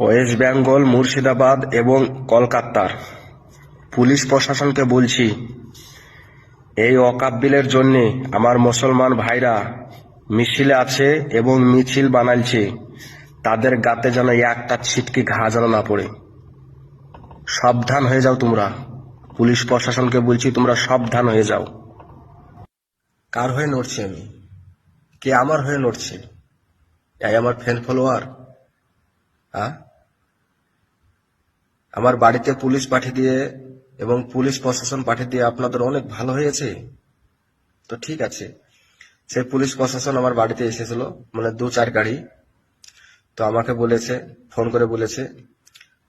West Bengal, Murshidabad এবং কলকাতার। Police প্রশাসনকে বলছি, এই অকাপ বিলের জন্যে আমার মুসলমান ভাইরা মিছিলে আছে এবং মিছিল বানাইছে। তাদের গাতে যেন একটা ছিটকি ঘা যেন না পড়ে। সাবধান হয়ে যাও তোমরা। পুলিশ প্রশাসনকে বলছি, তোমরা সাবধান হয়ে যাও। কার হয়ে নড়ছি আমি? কে আমার হয়ে নড়ছে এই আমার ফ্যান ফলোয়ার হ্যাঁ আমার বাড়িতে পুলিশ পাঠিয়ে দিয়ে এবং পুলিশ প্রশাসন পাঠিয়ে দিয়ে আপনাদের অনেক ভালো হয়েছে? তো ঠিক আছে। সেই পুলিশ প্রশাসন আমার বাড়িতে এসেছিল মানে দু চার গাড়ি। তো আমাকে বলেছে, ফোন করে বলেছে,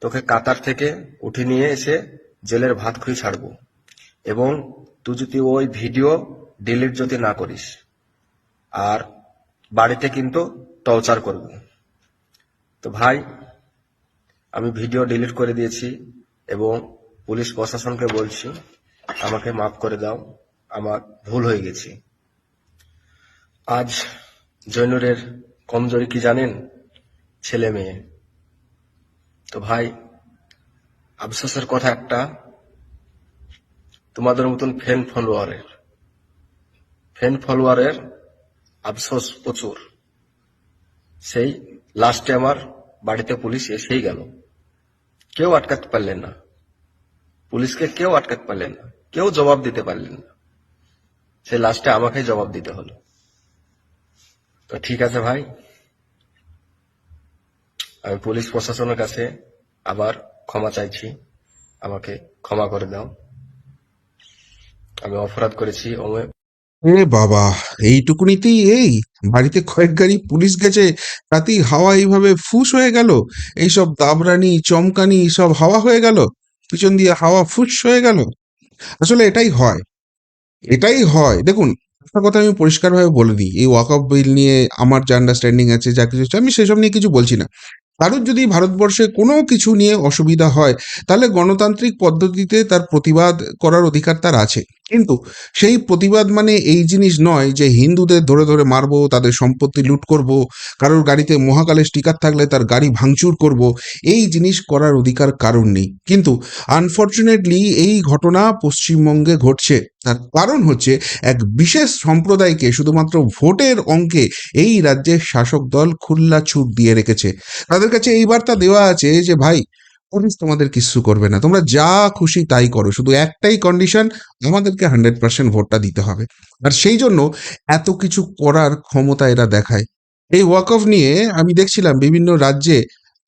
তোকে কাতার থেকে উঠে নিয়ে এসে জেলের ভাত খুঁই ছাড়বো এবং তুই যদি ওই ভিডিও ডিলিট যদি না করিস, আর বাড়িতে কিন্তু টর্চার করবে। তো ভাই আমি ভিডিও ডিলিট করে দিয়েছি এবং পুলিশ প্রশাসনকে বলছি, আমাকে মাফ করে দাও, আমার ভুল হয়ে গেছে। আজ জৈনুরের কমজোরি কি জানেন? ছেলে মেয়ে। তো ভাই, আফসোসের কথা একটা, তোমাদের মতন ফ্যান ফলোয়ারের ফ্যান ফলোয়ারের আফসোস প্রচুর। সেই লাস্টে আমার বাড়িতে পুলিশ এসেই গেল। কেউ আটকাতে পারলেন না। পুলিশকে কেউ আটকাতে পারলেন না। কেউ জবাব দিতে পারলেন না। সে লাস্টে আমাকেই জবাব দিতে হলো। তো ঠিক আছে ভাই। আমি পুলিশ প্রশাসনের কাছে আবার ক্ষমা চাইছি। আমাকে ক্ষমা করে দাও। আমি অপরাধ করেছি এ বাবা, এইটুকুনিতেই এই? বাড়িতে কয়েক গাড়ি পুলিশ গেছে, তাতেই হাওয়া এইভাবে ফুস হয়ে গেল। এইসব দাবরানি, চমকানি সব হাওয়া হয়ে গেল। পিছন দিয়ে হাওয়া ফুস হয়ে গেল। আসলে এটাই হয়। এটাই হয়। দেখুন, একটা কথা আমি পরিষ্কারভাবে বলে দিই। এই ওয়াকআপ বিল নিয়ে আমার যে আন্ডারস্ট্যান্ডিং আছে, যা কিছু আমি সেসব নিয়ে কিছু বলছি না। কারোর যদি ভারতবর্ষে কোনো কিছু নিয়ে অসুবিধা হয়, তাহলে গণতান্ত্রিক পদ্ধতিতে তার প্রতিবাদ করার অধিকার তার আছে। কিন্তু সেই প্রতিবাদ মানে এই জিনিস নয় যে হিন্দুদের ধরে ধরে মারবো, তাদের সম্পত্তি লুট করব, কারোর গাড়িতে মহাকালে স্টিকার থাকলে তার গাড়ি ভাঙচুর করব, এই জিনিস করার অধিকার কারণ নেই। কিন্তু আনফর্চুনেটলি এই ঘটনা পশ্চিমবঙ্গে ঘটছে। তার কারণ হচ্ছে এক বিশেষ সম্প্রদায়কে শুধুমাত্র ভোটের অঙ্কে এই রাজ্যের শাসক দল খুল্লা ছুট দিয়ে রেখেছে। তাদের কাছে এই বার্তা দেওয়া আছে যে, ভাই পুলিশ তোমাদের কিচ্ছু করবে না। তোমরা যা খুশি তাই করো। শুধু একটাই কন্ডিশন আমাদেরকে হান্ড্রেড পার্সেন্ট ভোটটা দিতে হবে। আর সেই জন্য এত কিছু করার ক্ষমতা এরা দেখায়। এই ওয়াক অফ নিয়ে আমি দেখছিলাম বিভিন্ন রাজ্যে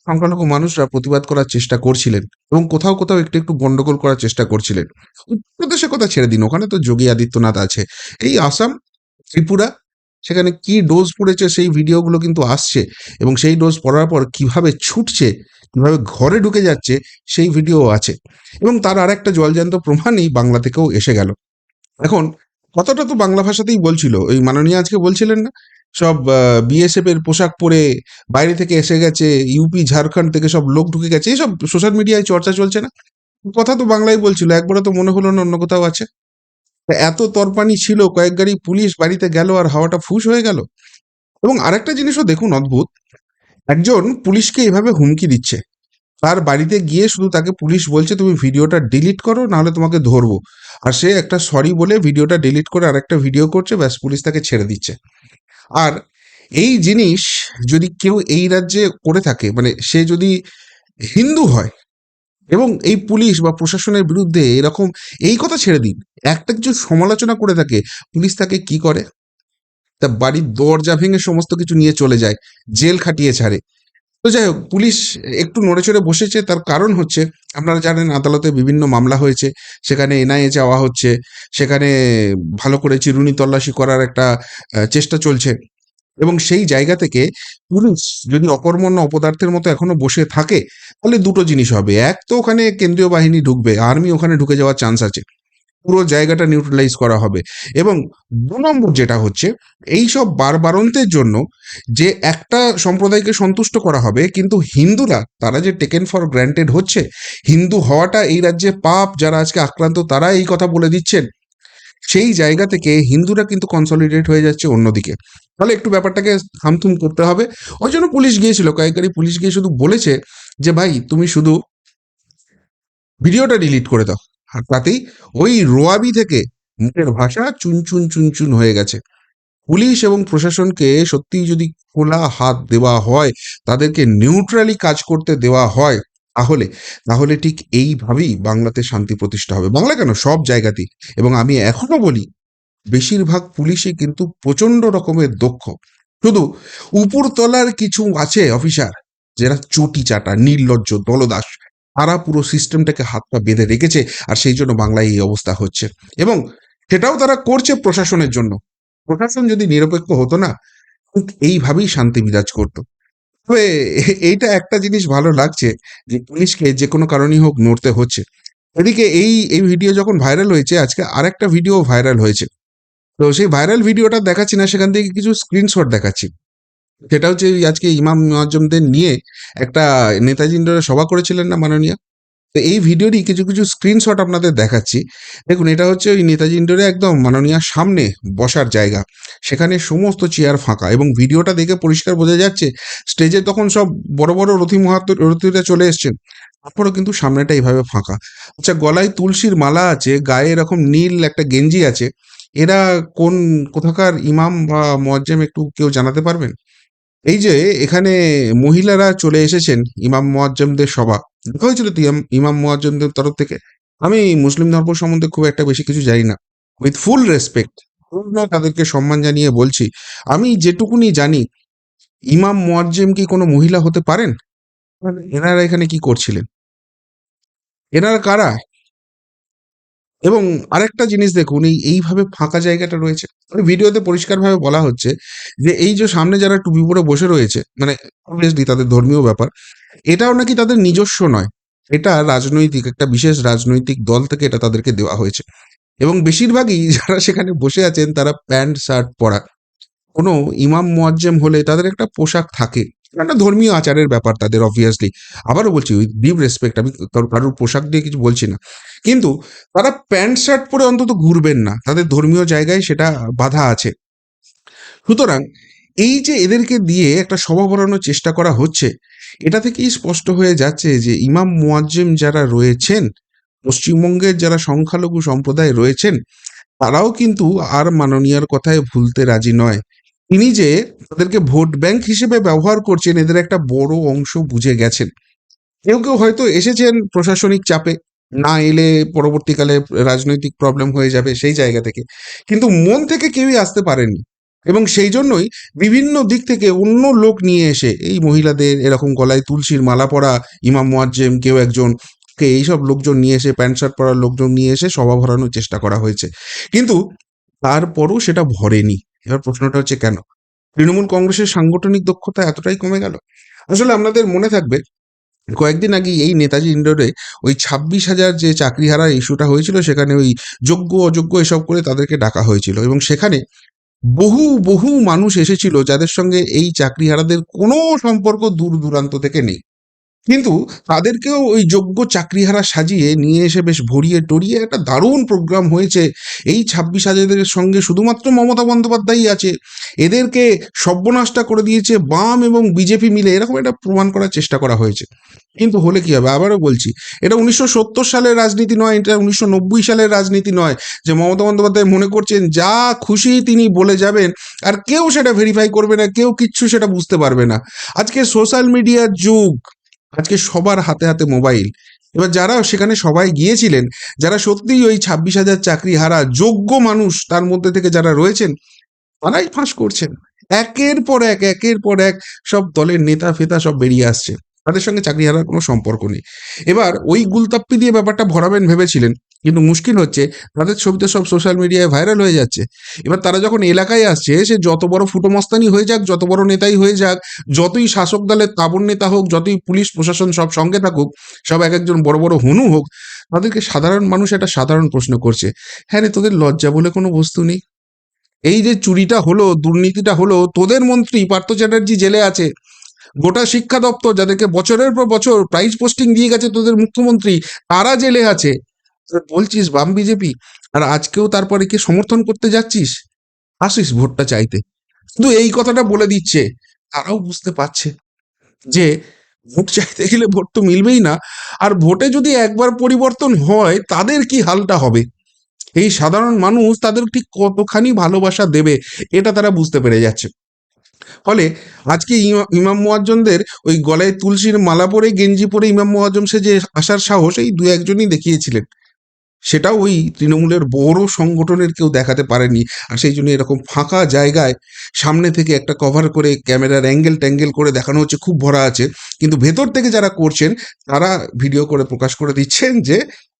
সংখ্যালঘু মানুষরা প্রতিবাদ করার চেষ্টা করছিলেন এবং কোথাও কোথাও একটু একটু গন্ডগোল করার চেষ্টা করছিলেন। উত্তরপ্রদেশের কথা ছেড়ে দিন, ওখানে তো যোগী আদিত্যনাথ আছে। এই আসাম, ত্রিপুরা সেখানে কি ডোজ পড়েছে সেই ভিডিওগুলো কিন্তু আসছে এবং সেই ডোজ পড়ার পর কীভাবে ছুটছে, কীভাবে ঘরে ঢুকে যাচ্ছে সেই ভিডিও আছে। এবং তার আরেকটা জলজান্ত প্রমাণই বাংলা থেকেও এসে গেল। এখন কথাটা তো বাংলা ভাষাতেই বলছিল ওই মাননীয় আজকে বলছিলেন না? সব বিএসএফ এর পোশাক পরে বাইরে থেকে এসে গেছে ইউপি ঝাড়খণ্ড থেকে সব লোক ঢুকে গেছে, এইসব সোশ্যাল মিডিয়ায় চর্চা চলছে না? কথা তো বাংলায় বলছিল একবারে তো মনে হলো না অন্য কোথাও আছে। এত তরপানি ছিল, কয়েক গাড়ি পুলিশ বাড়িতে গেল আর হাওয়াটা ফুস হয়ে গেল। এবং আরেকটা জিনিসও দেখুন অদ্ভুত, একজন পুলিশকে এভাবে হুমকি দিচ্ছে। তার বাড়িতে গিয়ে শুধু তাকে পুলিশ বলছে, তুমি ভিডিওটা ডিলিট করো, নাহলে তোমাকে ধরবো। আর সে একটা সরি বলে ভিডিওটা ডিলিট করে আরেকটা ভিডিও করছে, ব্যাস পুলিশ তাকে ছেড়ে দিচ্ছে। আর এই জিনিস যদি কেউ এই রাজ্যে করে থাকে মানে সে যদি হিন্দু হয় এবং এই পুলিশ বা প্রশাসনের বিরুদ্ধে এরকম এই কথা ছেড়ে দিন। একটা কিছু সমালোচনা করে থাকে, পুলিশ তাকে কি করে? তা বাড়ির দরজা ভেঙে সমস্ত কিছু নিয়ে চলে যায়, জেল খাটিয়ে ছাড়ে। তো যাই হোক, পুলিশ একটু নড়ে চড়ে বসেছে, তার কারণ হচ্ছে, আপনারা জানেন আদালতে বিভিন্ন মামলা হয়েছে, সেখানে এনআইএ যাওয়া হচ্ছে, সেখানে ভালো করে চিরুনি তল্লাশি করার একটা চেষ্টা চলছে। এবং সেই জায়গা থেকে পুলিশ যদি অকর্মণ্য অপদার্থের মতো এখনও বসে থাকে, তাহলে দুটো জিনিস হবে। এক তো ওখানে কেন্দ্রীয় বাহিনী ঢুকবে, আর্মি ওখানে ঢুকে যাওয়ার চান্স আছে। পুরো জায়গাটা নিউট্রালাইজ করা হবে। এবং দু নম্বর যেটা হচ্ছে এই সব বারবারন্তের জন্য যে একটা সম্প্রদায়কে সন্তুষ্ট করা হবে, কিন্তু হিন্দুরা, তারা যে টেকেন ফর গ্র্যান্টেড হচ্ছে, হিন্দু হওয়াটা এই রাজ্যে পাপ, যারা আজকে আক্রান্ত, তারা এই কথা বলে দিচ্ছেন। সেই জায়গা থেকে হিন্দুরা কিন্তু কনসলিডেট হয়ে যাচ্ছে অন্যদিকে। তাহলে একটু ব্যাপারটাকে থামথুম করতে হবে। ওই জন্য পুলিশ গিয়েছিল কয়েক গাড়ি পুলিশ গিয়ে শুধু বলেছে যে, ভাই, তুমি শুধু ভিডিওটা ডিলিট করে দাও। আর তাতেই ওই রোয়াবি থেকে মুখের ভাষা চুনচুন চুনচুন হয়ে গেছে। পুলিশ এবং প্রশাসনকে সত্যিই যদি খোলা হাত দেওয়া হয়, তাদেরকে নিউট্রালি কাজ করতে দেওয়া হয়, তাহলে তাহলে ঠিক এইভাবেই বাংলাতে শান্তি প্রতিষ্ঠা হবে। বাংলা কেন? সব জায়গাতেই। এবং আমি এখনও বলি বেশিরভাগ পুলিশই কিন্তু প্রচণ্ড রকমের দক্ষ। শুধু উপরতলার কিছু আছে অফিসার যারা চটি চাটা, নির্লজ্জ, দলদাস, তারা পুরো সিস্টেমটাকে হাত পা বেঁধে রেখেছে আর সেই জন্য বাংলায় এই অবস্থা হচ্ছে। এবং সেটাও তারা করছে প্রশাসনের জন্য। প্রশাসন যদি নিরপেক্ষ হতো না, ঠিক এইভাবেই শান্তি বিরাজ করতো। তবে এইটা একটা জিনিস ভালো লাগছে যে পুলিশকে যে কোনো কারণেই হোক নড়তে হচ্ছে। এদিকে এই এই ভিডিও যখন ভাইরাল হয়েছে, আজকে আরেকটা ভিডিও ভাইরাল হয়েছে। তো সেই ভাইরাল ভিডিওটা দেখাচ্ছি না, সেখান থেকে কিছু স্ক্রিনশট দেখাচ্ছি। সেটা হচ্ছে আজকে ইমাম মুয়াজ্জমদের নিয়ে একটা নেতাজি ইন্ডোরে সভা করেছিলেন না মাননীয়? তো এই ভিডিওরই কিছু কিছু স্ক্রিনশট আপনাদের দেখাচ্ছি। দেখুন, এটা হচ্ছে ওই নেতাজি ইন্ডোরে একদম মাননীয়ার সামনে বসার জায়গা। সেখানে সমস্ত চেয়ার ফাঁকা এবং ভিডিওটা দেখে পরিষ্কার বোঝা যাচ্ছে স্টেজে তখন সব বড় বড় রথি মহাত্ম, রথীরা চলে এসছেন। তারপরেও কিন্তু সামনেটা এইভাবে ফাঁকা। আচ্ছা গলায় তুলসীর মালা আছে, গায়ে এরকম নীল একটা গেঞ্জি আছে। এরা কোন কোথাকার ইমাম বা মোয়াজ্জেম একটু কেউ জানাতে পারবেন? এই যে এখানে মহিলারা চলে এসেছেন ইমাম মোয়াজ্জেমদের সভা। দেখা হয়েছিল তো ইমাম- মোয়াজ্জেমদের তরফ থেকে। আমি মুসলিম ধর্ম সম্বন্ধে খুব একটা বেশি কিছু জানি না। উইথ ফুল রেসপেক্ট তাদেরকে সম্মান জানিয়ে বলছি, আমি যেটুকুনি জানি, ইমাম মোয়াজ্জেম কি কোনো মহিলা হতে পারেন? এনারা এখানে কি করছিলেন? এনারা কারা? এবং আরেকটা জিনিস দেখুন, এই, এইভাবে ফাঁকা জায়গাটা রয়েছে। ওই ভিডিওতে পরিষ্কারভাবে বলা হচ্ছে যে, এই যে সামনে যারা টুপি পরে বসে রয়েছে মানে অবভিয়াসলি তাদের ধর্মীয় ব্যাপার, এটাও নাকি তাদের নিজস্ব নয়। এটা রাজনৈতিক, একটা বিশেষ রাজনৈতিক দল থেকে এটা তাদেরকে দেওয়া হয়েছে। এবং বেশিরভাগই যারা সেখানে বসে আছেন, তারা প্যান্ট, শার্ট পরা। কোনো ইমাম মোয়াজ্জেম হলে তাদের একটা পোশাক থাকে। একটা ধর্মীয় আচারের ব্যাপার তাদের অবভিয়াসলি আবারও বলছি উইথ ডিপ রেসপেক্ট আমি কারো- কারোর পোশাক দিয়ে কিছু বলছি না। কিন্তু তারা প্যান্ট, শার্ট পরে অন্তত ঘুরবেন না। তাদের ধর্মীয় জায়গায় সেটা বাধা আছে। সুতরাং এই যে এদেরকে দিয়ে একটা সভা বলানোর চেষ্টা করা হচ্ছে, এটা থেকেই স্পষ্ট হয়ে যাচ্ছে যে ইমাম মুয়াজ্জেম যারা রয়েছেন, পশ্চিমবঙ্গের যারা সংখ্যালঘু সম্প্রদায় রয়েছেন, তারাও কিন্তু আর মাননীয়ার কথায় ভুলতে রাজি নয়। তিনি যে তাদেরকে ভোট ব্যাংক হিসেবে ব্যবহার করছেন, এদের একটা বড় অংশ বুঝে গেছেন। কেউ কেউ হয়তো এসেছেন প্রশাসনিক চাপে, না এলে পরবর্তীকালে রাজনৈতিক প্রবলেম হয়ে যাবে সেই জায়গা থেকে। কিন্তু মন থেকে কেউই আসতে পারেননি। এবং সেই জন্যই বিভিন্ন দিক থেকে অন্য লোক নিয়ে এসে, এই মহিলাদের এরকম গলায় তুলসীর মালা পরা ইমাম মোয়াজ্জেম, কেউ একজন কে, এইসব লোকজন নিয়ে এসে, প্যান্ট শার্ট পরা লোকজন নিয়ে এসে সভা ভরানোর চেষ্টা করা হয়েছে। কিন্তু তারপরও সেটা ভরেনি। এবার প্রশ্নটা হচ্ছে কেন? তৃণমূল কংগ্রেসের সাংগঠনিক দক্ষতা এতটাই কমে গেল? আসলে আপনাদের মনে থাকবে, কয়েকদিন আগে এই নেতাজি ইন্ডোরে ওই ছাব্বিশ হাজার যে চাকরি হারা ইস্যুটা হয়েছিল, সেখানে ওই যোগ্য, অযোগ্য এসব করে তাদেরকে ডাকা হয়েছিল। এবং সেখানে বহু বহু মানুষ এসেছিল যাদের সঙ্গে এই চাকরিহারাদের কোনো সম্পর্ক দূর দূরান্ত থেকে নেই। কিন্তু তাদেরকেও ওই যোগ্য চাকরিহারা সাজিয়ে নিয়ে এসে বেশ ভরিয়ে টরিয়ে একটা দারুণ প্রোগ্রাম হয়েছে। এই ছাব্বিশ হাজারের সঙ্গে শুধুমাত্র মমতা বন্দ্যোপাধ্যায়ই আছে। এদেরকে সর্বনাশটা করে দিয়েছে বাম এবং বিজেপি মিলে। এরকম একটা প্রমাণ করার চেষ্টা করা হয়েছে। কিন্তু হলে কি হবে? আবারও বলছি, এটা উনিশশো সত্তর সালের রাজনীতি নয়, এটা উনিশশো নব্বই সালের রাজনীতি নয় যে মমতা বন্দ্যোপাধ্যায় মনে করছেন, যা খুশি তিনি বলে যাবেন, আর কেউ সেটা ভেরিফাই করবে না, কেউ কিচ্ছু সেটা বুঝতে পারবে না। আজকে সোশ্যাল মিডিয়ার যুগ। আজকে সবার হাতে হাতে মোবাইল। এবার যারা সেখানে সবাই গিয়েছিলেন, যারা সত্যিই ওই ছাব্বিশ হাজার চাকরি হারা যোগ্য মানুষ তার মধ্যে থেকে যারা রয়েছেন, তারাই ফাঁস করছেন। একের পর এক, একের পর এক সব দলের নেতা ফেতা সব বেরিয়ে আসছে। তাদের সঙ্গে চাকরি হারার কোনো সম্পর্ক নেই। এবার ওই গুলতাপ্পি দিয়ে ব্যাপারটা ভরাবেন ভেবেছিলেন। কিন্তু মুশকিল হচ্ছে, তাদের ছবিতে সব সোশ্যাল মিডিয়ায় ভাইরাল হয়ে যাচ্ছে। এবার তারা যখন এলাকায় আসছে, সে যত বড় ফুটোমস্তানি হয়ে যাক, যত বড় নেতাই হয়ে যাক, যতই শাসক দলের তাবর নেতা হোক, যতই পুলিশ প্রশাসন সব সঙ্গে থাকুক, সব এক একজন বড় বড় হনু হোক, তাদেরকে সাধারণ মানুষ একটা সাধারণ প্রশ্ন করছে হ্যাঁ রে, তোদের লজ্জা বলে কোনো বস্তু নেই? এই যে চুরিটা হলো, দুর্নীতিটা হলো, তোদের মন্ত্রী পার্থ চ্যাটার্জি জেলে আছে। গোটা শিক্ষা দপ্তর যাদেরকে বছরের পর বছর প্রাইজ পোস্টিং দিয়ে গেছে তোদের মুখ্যমন্ত্রী, তারা জেলে আছে। বলছিস বাম বিজেপি? আর আজকেও তারপরে কি সমর্থন করতে যাচ্ছিস? আসিস ভোটটা চাইতে। শুধু এই কথাটা বলে দিচ্ছে, তারাও বুঝতে পারছে যে ভোট চাইতে গেলে ভোট তো মিলবেই না। আর ভোটে যদি একবার পরিবর্তন হয়, তাদের কি হালটা হবে? এই সাধারণ মানুষ তাদের ঠিক কতখানি ভালোবাসা দেবে, এটা তারা বুঝতে পেরে যাচ্ছে। ফলে আজকে ইমা- ইমাম মুয়াজ্জমদের ওই গলায় তুলসীর মালা পরে, গেঞ্জি পরে ইমাম মুয়াজ্জম সে যে আসার সাহস এই দু একজনই দেখিয়েছিলেন। সেটাও ওই তৃণমূলের বড় সংগঠনের কেউ দেখাতে পারেনি। আর সেই জন্য এরকম ফাঁকা জায়গায় সামনে থেকে একটা কভার করে ক্যামেরার অ্যাঙ্গেল ট্যাঙ্গেল করে দেখানো হচ্ছে, খুব ভরা আছে। কিন্তু ভেতর থেকে যারা করছেন, তারা ভিডিও করে প্রকাশ করে দিচ্ছেন যে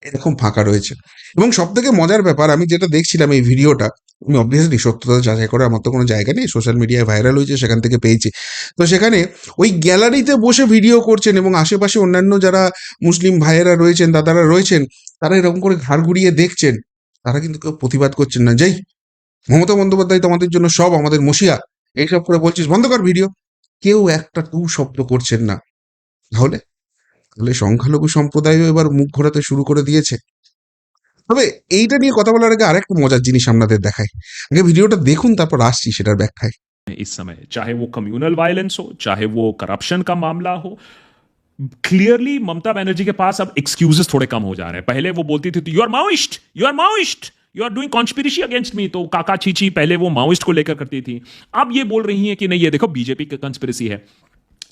এরকম ফাঁকা রয়েছে। এবং সব থেকে মজার ব্যাপার, আমি যেটা দেখছিলাম এই ভিডিওটা আমি অবভিয়াসলি সত্যতা যাচাই করে, আমার তো কোনো জায়গা নেই সোশ্যাল মিডিয়ায় ভাইরাল হয়েছে, সেখান থেকে পেয়েছি। তো সেখানে ওই গ্যালারিতে বসে ভিডিও করছেন এবং আশেপাশে অন্যান্য যারা মুসলিম ভাইয়েরা রয়েছেন, দাদারা রয়েছেন তারা এরকম করে ঘাড় ঘুরিয়ে দেখছেন তারা কিন্তু কেউ প্রতিবাদ করছেন না যাই মমতা বন্দ্যোপাধ্যায় তো আমাদের জন্য সব আমাদের মসিয়া এইসব করে বলছিস বন্ধ কর ভিডিও কেউ একটা টু শব্দ করছেন না তাহলে তাহলে সংখ্যালঘু সম্প্রদায়ও এবার মুখ ঘোরাতে শুরু করে দিয়েছে তবে এইটা নিয়ে কথা বলার আগে আরেকটা মজার জিনিস আপনাদের দেখায় আগে ভিডিওটা দেখুন তারপর আসছি সেটার ব্যাখ্যায় इस समय चाहे वो कम्युनल वायलेंस हो चाहे वो करप्शन का मामला हो क्लियरली ममता बनर्जी के पास अब एक्सक्यूजेस थोड़े कम हो जा रहे हैं। पहले वो बोलती थी you are Maoist you are Maoist you are doing conspiracy against me तो काका चीची पहले वो माओइस्ट को लेकर करती थी। अब ये बोल रही है कि नहीं, ये देखो बीजेपी की कंस्पिरेसी है।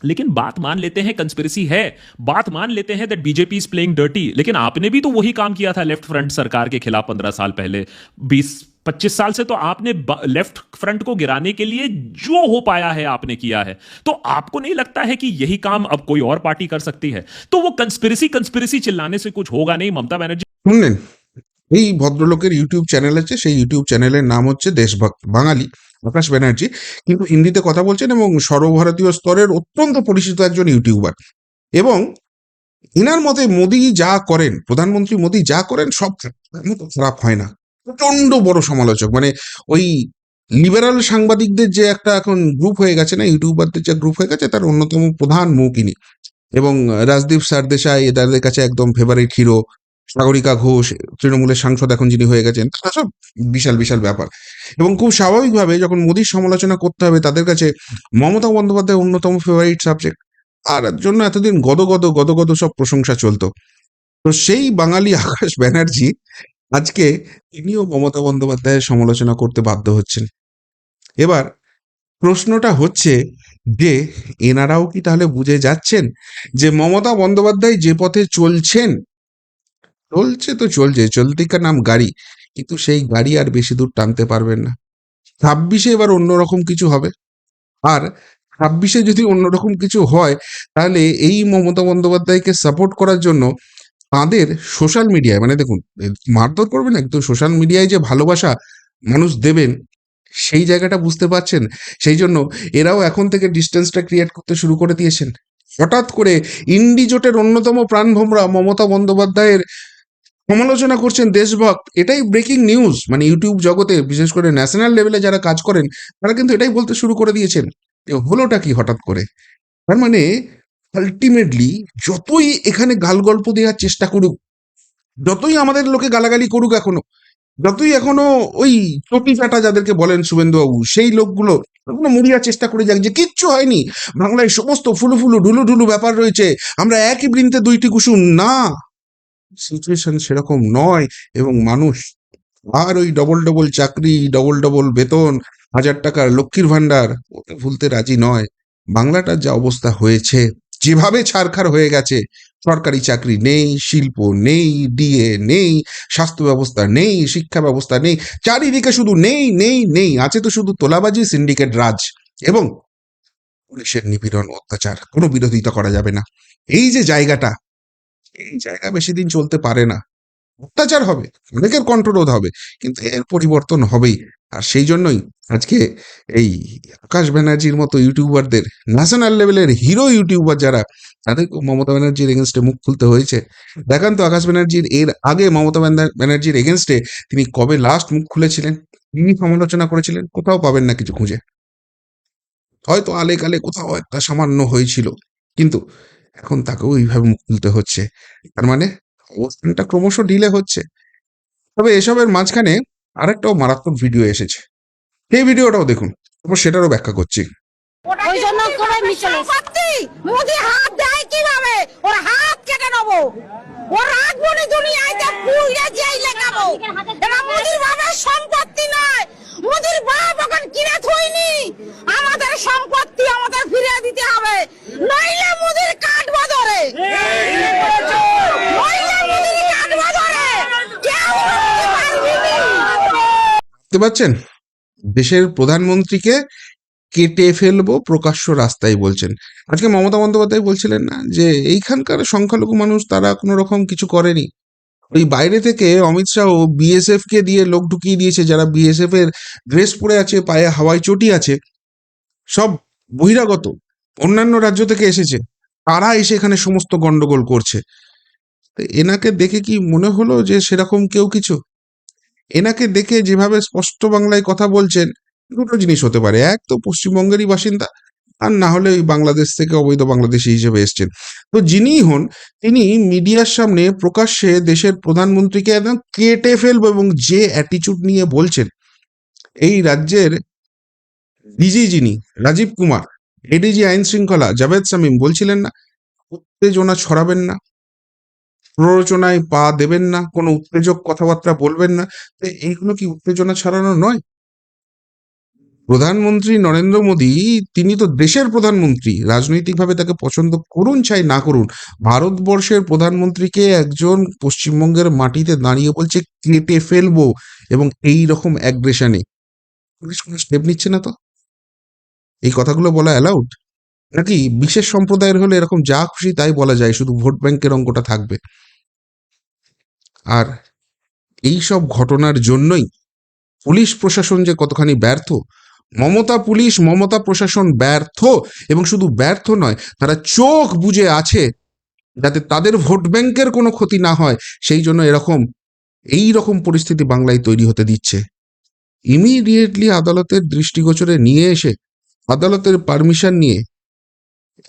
लेकिन बात मान लेते हैं कंस्पिरसी है। बात मान लेते हैं that BJP is playing dirty लेकिन आपने भी तो वही काम किया था लेफ़्ट फ्रंट सरकार के खिलाफ पंद्रह साल पहले। बीस, पच्चीस साल से तो आपने लेफ़्ट फ्रंट को गिराने के लिए जो हो पाया है आपने किया है। तो आपको नहीं लगता है कि यही काम अब कोई और पार्टी कर सकती है? तो वो कंस्पिरसी कंस्पिरसी चिल्लाने से कुछ होगा नहीं, ममता बैनर्जी। এই ভদ্রলোকের ইউটিউব চ্যানেল আছে, সেই ইউটিউব চ্যানেলের নাম হচ্ছে দেশভক্ত বাঙালি আকাশ ব্যানার্জি। কিন্তু হিন্দিতে কথা বলছেন এবং সর্বভারতীয় স্তরের অত্যন্ত পরিচিত একজন ইউটিউবার এবং ইনার মতে মোদি যা করেন, প্রধানমন্ত্রী মোদি যা করেন, সব খারাপ হয় না। প্রচণ্ড বড় সমালোচক। মানে ওই লিবারাল সাংবাদিকদের যে একটা এখন গ্রুপ হয়ে গেছে না ইউটিউবারদের যে গ্রুপ হয়ে গেছে, তার অন্যতম প্রধান মুখ ইনি। এবং রাজদীপ সারদেশাই, এদের কাছে একদম ফেভারিট হিরো সাগরিকা ঘোষ, তৃণমূলের সাংসদ এখন যিনি হয়ে গেছেন, তারা সব বিশাল বিশাল ব্যাপার। এবং খুব স্বাভাবিকভাবে যখন মোদির সমালোচনা করতে হবে, তাদের কাছে মমতা বন্দ্যোপাধ্যায় অন্যতম ফেভারিট সাবজেক্ট আর জন্য এতদিন গদগদ গদগদ সব প্রশংসা চলতো। তো সেই বাঙালি আকাশ ব্যানার্জি আজকে তিনিও মমতা বন্দ্যোপাধ্যায়ের সমালোচনা করতে বাধ্য হচ্ছেন। এবার প্রশ্নটা হচ্ছে যে, এনারাও কি তাহলে বুঝে যাচ্ছেন যে মমতা বন্দ্যোপাধ্যায় যে পথে চলছেন চলছে তো চলছে চলতি নাম গাড়ি, কিন্তু সেই গাড়ি আর বেশি দূর টানতে পারবেন না। ছাব্বিশে এবার অন্যরকম কিছু হবে। আর ছাব্বিশে যদি অন্যরকম কিছু হয়, তাহলে এই মমতা বন্দ্যোপাধ্যায়কে সাপোর্ট করার জন্য তাদের সোশ্যাল মিডিয়ায় মানে দেখুন, মারধর করবেন একদম সোশ্যাল মিডিয়ায় যে ভালোবাসা মানুষ দেবেন, সেই জায়গাটা বুঝতে পারছেন। সেই জন্য এরাও এখন থেকে ডিস্টেন্সটা ক্রিয়েট করতে শুরু করে দিয়েছেন। হঠাৎ করে ইন্ডিজোটের অন্যতম প্রাণভোমরা মমতা বন্দ্যোপাধ্যায়ের সমালোচনা করছেন দেশভক্ত, এটাই ব্রেকিং নিউজ মানে ইউটিউব জগতে, বিশেষ করে ন্যাশনাল লেভেলে যারা কাজ করেন, তারা কিন্তু এটাই বলতে শুরু করে দিয়েছেন হলোটা কি হঠাৎ করে? তার মানে আলটিমেটলি যতই এখানে গাল গল্প দেওয়ার চেষ্টা করুক, যতই আমাদের লোকে গালাগালি করুক এখনও, যতই এখনও ওই চটি চাটা যাদেরকে বলেন শুভেন্দুবাবু, সেই লোকগুলো এখনও মরিয়ার চেষ্টা করে যাক যে কিচ্ছু হয়নি। বাংলায় সমস্ত ফুলু ফুলু ঢুলু ঢুলু ব্যাপার রয়েছে, আমরা একই বৃন্তে দুইটি কুসুম, না। সিচুয়েশন সেরকম নয় এবং মানুষ আর ওই ডবল ডবল চাকরি ডবল ডবল বেতন, হাজার টাকার লক্ষ্মীর ভান্ডার ওটা ভুলতে রাজি নয়। বাংলাটার যা অবস্থা হয়েছে, যেভাবে ছারখার হয়ে গেছে, সরকারি চাকরি নেই, শিল্প নেই, ডিএ নেই, স্বাস্থ্য ব্যবস্থা নেই, শিক্ষা ব্যবস্থা নেই, চারিদিকে শুধু নেই নেই নেই, আছে তো শুধু তোলাবাজি সিন্ডিকেট রাজ এবং পুলিশের নিপীড়ন অত্যাচার, কোনো বিরোধিতা করা যাবে না। এই যে জায়গাটা এই জায়গা বেশি দিন চলতে পারে না। অত্যাচার হবে, অনেকের কণ্ঠরোধ হবে, কিন্তু এর পরিবর্তন হবেই। আর সেই জন্যই আজকে এই আকাশ ব্যানার্জির মতো ইউটিউবারদের ন্যাশনাল লেভেলের হিরো ইউটিউবার যারা তাদেরকে মমতা ব্যানার্জির এগেনস্টে মুখ খুলতে হয়েছে। দেখান তো আকাশ ব্যানার্জির, এর আগে মমতা ব্যানার্জির এগেনস্টে তিনি কবে লাস্ট মুখ খুলেছিলেন? তিনি সমালোচনা করেছিলেন? কোথাও পাবেন না কিছু খুঁজে। হয়তো আলে কালে কোথাও একটা সামান্য হয়েছিল। কিন্তু এখন তাকেও এইভাবে মুখ খুলতে হচ্ছে। তার মানে অবস্থানটা ক্রমশ ঢিলে হচ্ছে। তবে এসবের মাঝখানে আরেকটাও মারাত্মক ভিডিও এসেছে। সেই ভিডিওটাও দেখুন। তারপর সেটারও ব্যাখ্যা করছি। ওই জন্য করে মিছিল সম্পত্তি মোদি হাত দেয় কীভাবে? ওর হাত কেটে নেব। ওর রাখবনি দুনিয়ায় যে পুইরা এটা মোদির বাবার সম্পত্তি নয় মোদির বাপ এখন কিনে থইনি আমাদের সম্পত্তি আমাদের ফিরে দিতে হবে নইলে মোদির কাটবো ধরে নইলে মোদির কাটবো ধরে কেউ রুখতে পারবি নি। পারছেন দেশের প্রধানমন্ত্রীকে কেটে ফেলব প্রকাশ্য রাস্তায় বলছেন। আজকে মমতা বন্দ্যোপাধ্যায় বলছিলেন না যে, এইখানকার সংখ্যালঘু মানুষ তারা কোনো রকম কিছু করেনি। ওই বাইরে থেকে অমিত শাহ বিএসএফ কে দিয়ে লোক ঢুকিয়ে দিয়েছে, যারা বিএসএফ এর ড্রেস পরে আছে, পায়ে হাওয়াই চটি আছে, সব বহিরাগত, অন্যান্য রাজ্য থেকে এসেছে, তারা এসে এখানে সমস্ত গন্ডগোল করছে। তো এনাকে দেখে কি মনে হলো যে সেরকম কেউ কিছু? এনাকে দেখে যেভাবে স্পষ্ট বাংলায় কথা বলছেন, দুটো জিনিস হতে পারে। এক তো পশ্চিমবঙ্গেরই বাসিন্দা, আর না হলে ওই বাংলাদেশ থেকে অবৈধ বাংলাদেশি হিসেবে এসছেন। তো যিনিই হন, তিনি মিডিয়ার সামনে প্রকাশ্যে দেশের প্রধানমন্ত্রীকে একদম কেটে ফেলব এবং যে অ্যাটিচিউড নিয়ে বলছেন, এই রাজ্যের ডিজি যিনি, রাজীব কুমার, এডিজি আইন শৃঙ্খলা জাভেদ সামিম বলছিলেন না, উত্তেজনা ছড়াবেন না। প্ররোচনায় পা দেবেন না, কোনো উত্তেজক কথাবার্তা বলবেন না। তো এইগুলো কি উত্তেজনা ছড়ানো নয়? প্রধানমন্ত্রী নরেন্দ্র মোদী, তিনি তো দেশের প্রধানমন্ত্রী, রাজনৈতিকভাবে তাকে পছন্দ করুন চাই না করুন, ভারতবর্ষের প্রধানমন্ত্রীকে একজন পশ্চিমবঙ্গের মাটিতে দাঁড়িয়ে বলছে, কেটে ফেলব, এবং এই রকম অ্যাগ্রেশনে। পুলিশ কোনো স্টেপ নিচ্ছে না তো? এই কথাগুলো বলা অ্যালাউড নাকি বিশেষ সম্প্রদায়ের হলে এরকম যা খুশি তাই বলা যায়, শুধু ভোট ব্যাংকের অঙ্কটা থাকবে? আর এই সব ঘটনার জন্যই পুলিশ প্রশাসন যে কতখানি ব্যর্থ, মমতা পুলিশ, মমতা প্রশাসন ব্যর্থ এবং শুধু ব্যর্থ নয়, তারা চোখ বুজে আছে যাতে তাদের ভোট ব্যাংকের কোনো ক্ষতি না হয়, সেই জন্য এরকম এই রকম পরিস্থিতি বাংলায় তৈরি হতে দিচ্ছে। ইমিডিয়েটলি আদালতের দৃষ্টিগোচরে নিয়ে এসে, আদালতের পারমিশন নিয়ে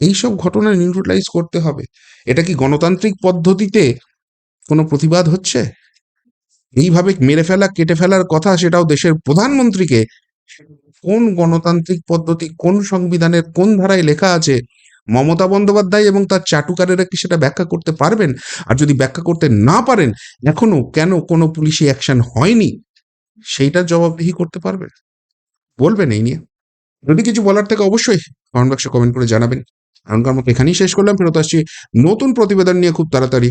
এইসব ঘটনা নিউট্রালাইজ করতে হবে। এটা কি গণতান্ত্রিক পদ্ধতিতে কোনো প্রতিবাদ হচ্ছে? এইভাবে মেরে ফেলা, কেটে ফেলার কথা সেটাও দেশের প্রধানমন্ত্রীকে কোন গণতান্ত্রিক পদ্ধতি, কোন সংবিধানের কোন ধারায় লেখা আছে? মমতা বন্দ্যোপাধ্যায় এবং তার চাটুকারেরা কি সেটা ব্যাখ্যা করতে পারবেন? আর যদি ব্যাখ্যা করতে না পারেন, এখনও কেন কোনো পুলিশি অ্যাকশন হয়নি? সেইটার জবাবদিহি করতে পারবেন। বলবেন এই নিয়ে। যদি কিছু বলার থেকে অবশ্যই কমেন্ট বক্সে কমেন্ট করে জানাবেন। এখনকার মতো এখানেই শেষ করলাম। ফেরত আসছি নতুন প্রতিবেদন নিয়ে খুব তাড়াতাড়ি।